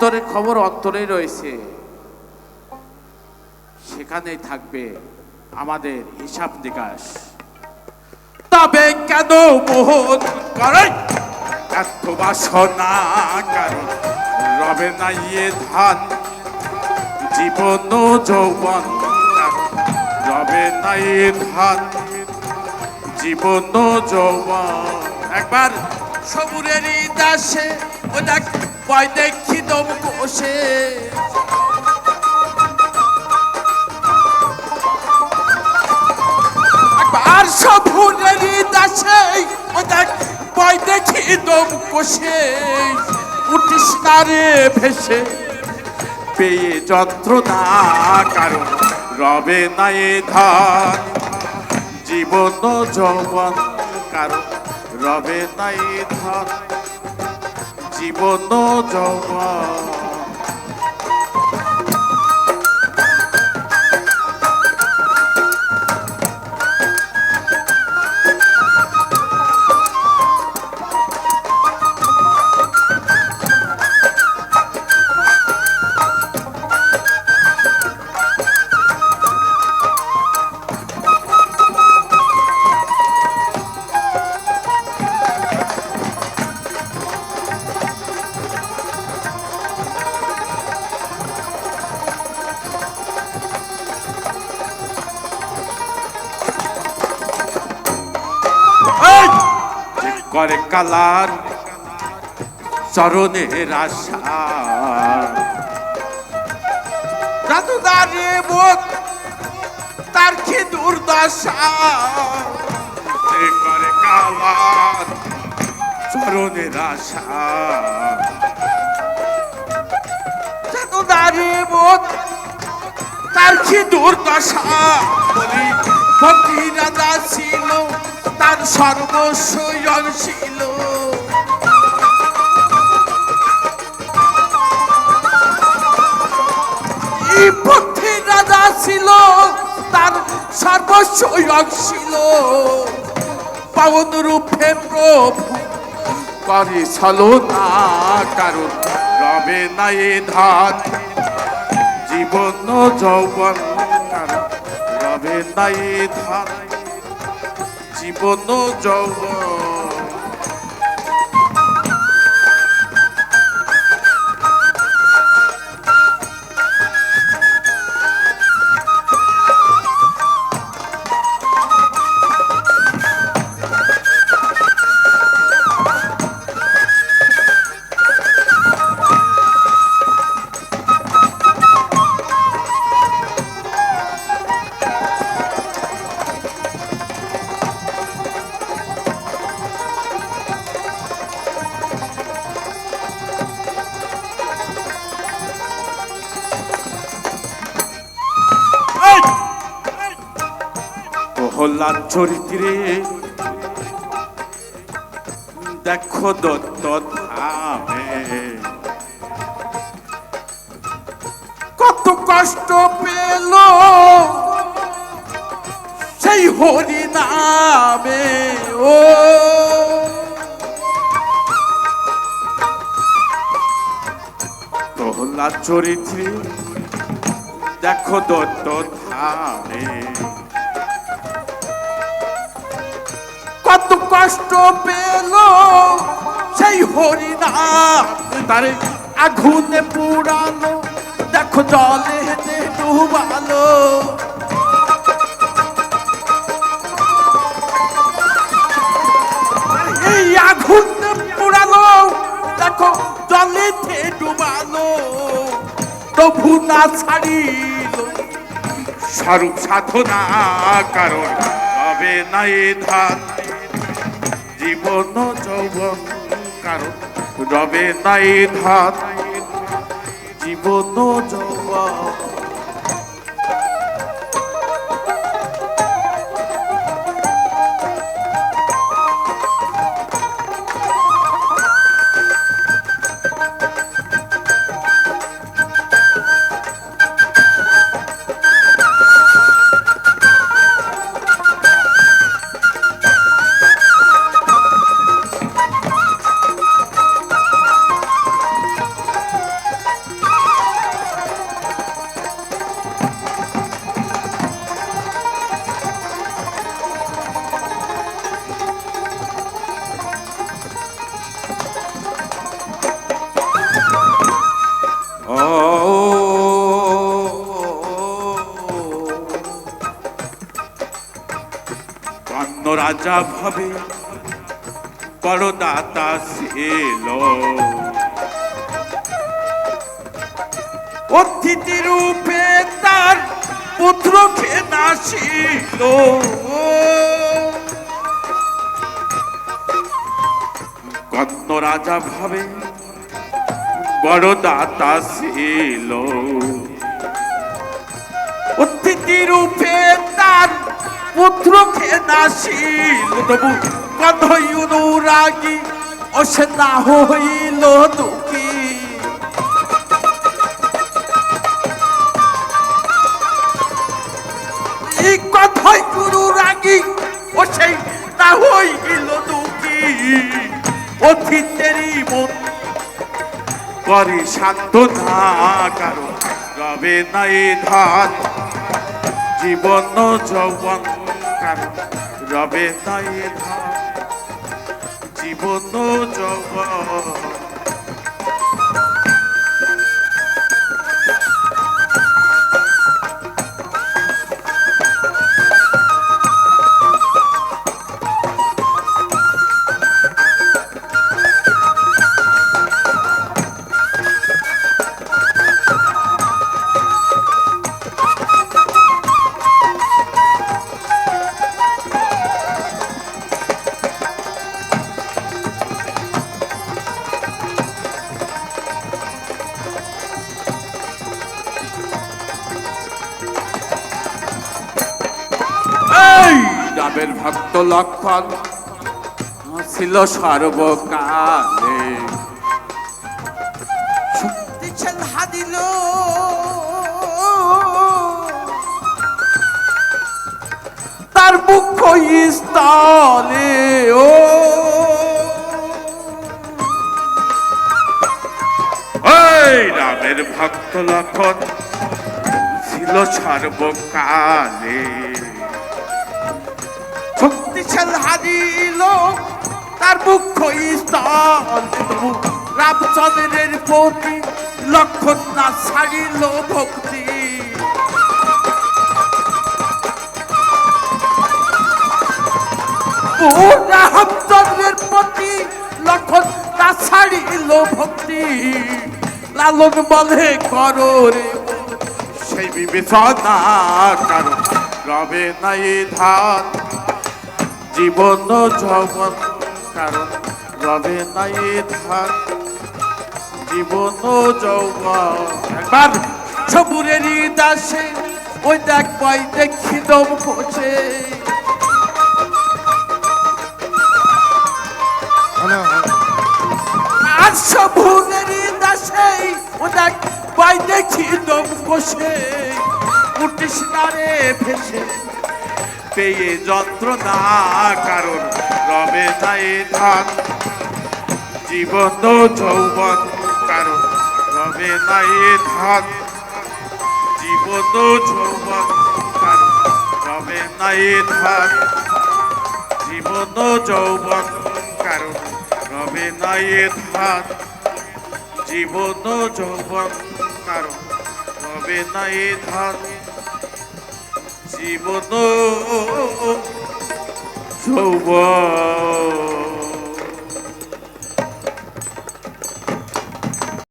অন্তরের খবর অন্তরেই রয়েছে। সেখানেই থাকবে আমাদের হিসাব নিকাশ। তবে কেন মোহন করে? এত বাসনা কারণ রবে না ইয়ে ধান। জীবন যৌবন রবে না ইয়ে ধান। জীবন যৌবন। একবার সবুরেরই দাসে ও দেখ দেখি দম কোষে। আর সবুরেরই দাসে ও দেখ দম কোষে। উঠিস না রে ভেসে, পেয়ে যন্ত্রণা কারণ রবে না এ ধান। জীবন যৌবন কারণ রবে না এ ধান। জীবন ও করে কালার চরণের আশা তার কি দুর্দশা? করে কালার চরণের আশা জাদুদারে বোধ তার কি দুর্দশা? তার সর্বস্ব ছিল। রাজা ছিল, তার সর্বস্ব ছিল। পাবন রূপে প্রভু করে না, কারণ রবে না ধান। জীবন যৌবন, কারণ রবে না এ ধান। জীবন যৌবন। প্রহ্লাদ চরিত্রে। দেখো দত্ত ধামে। কত কষ্ট পেল সেই হরি নামে, ও। প্রহ্লাদ চরিত্রে দেখো দত্ত ধামে। কত কষ্ট পেল, সেই হরিনাম তারে আগুনে পুরালো দেখো জলে ডুবালো। এই আগুনে পুরালো দেখো জলে ডুবালো। তবু না ছাড়িল, স্বরূপ সাধনা কারণ, তবে নাই ধান। জীবন যৌবন কারণ রবে নাই ধান জীবন যৌবন। রাজা ভাবে বড় দাতা অতিথি রূপে তার পুত্র পুত্রকে নাসিল কন্ন রাজা ভাবে বড় দাতা ছিল অতিথি রূপে তার পুত্রকে নাসিল তবু কন্ধই অনুরাগী ও সে না হইল দুঃখী। এই কথাই গুরু রাগি ও না হইল দুঃখী। অতীতেরই মন করে শান্ত না কারও, রবে নাই ধান। জীবন যৌবন রবে তাই জীবন যৌবন রামের ভক্ত লক্ষণ। ছিল সর্বকালে। তার মুখ্য স্থলে ও। রামের ভক্ত লক্ষণ। ছিল সর্বকালে। শক্তিশাল হারিল তার মুখ্য তবু রামচন্দ্রের প্রতি লক্ষণ না ছাড়িল ভক্তি। রামচন্দ্রের প্রতি লক্ষণ না ছাড়িল ভক্তি। লালন বলে করো রে সেই বিবেচনা কারণ রবে নাই ধান জীবন যৌবন কারণ রবে নাই ধান জীবন যৌবন। একবার সবুরেরই দাসে ওই দেখ পাই দেখি দম পচে আর সবুরেরই দাসে ও দেখ পাই দেখি দম কষে। উঠিস না রে ভেসে। পেয়ে যন্ত্রণা কারণ রবে নাই ধান। জীবন যৌবন কারণ রবে নাই ধান। জীবন যৌবন কারণ রবে নাই ধান। জীবন যৌবন কারণ রবে নাই ধান। জীবন যৌবন কারণ রবে নাই ধান। জীবন যৌবন।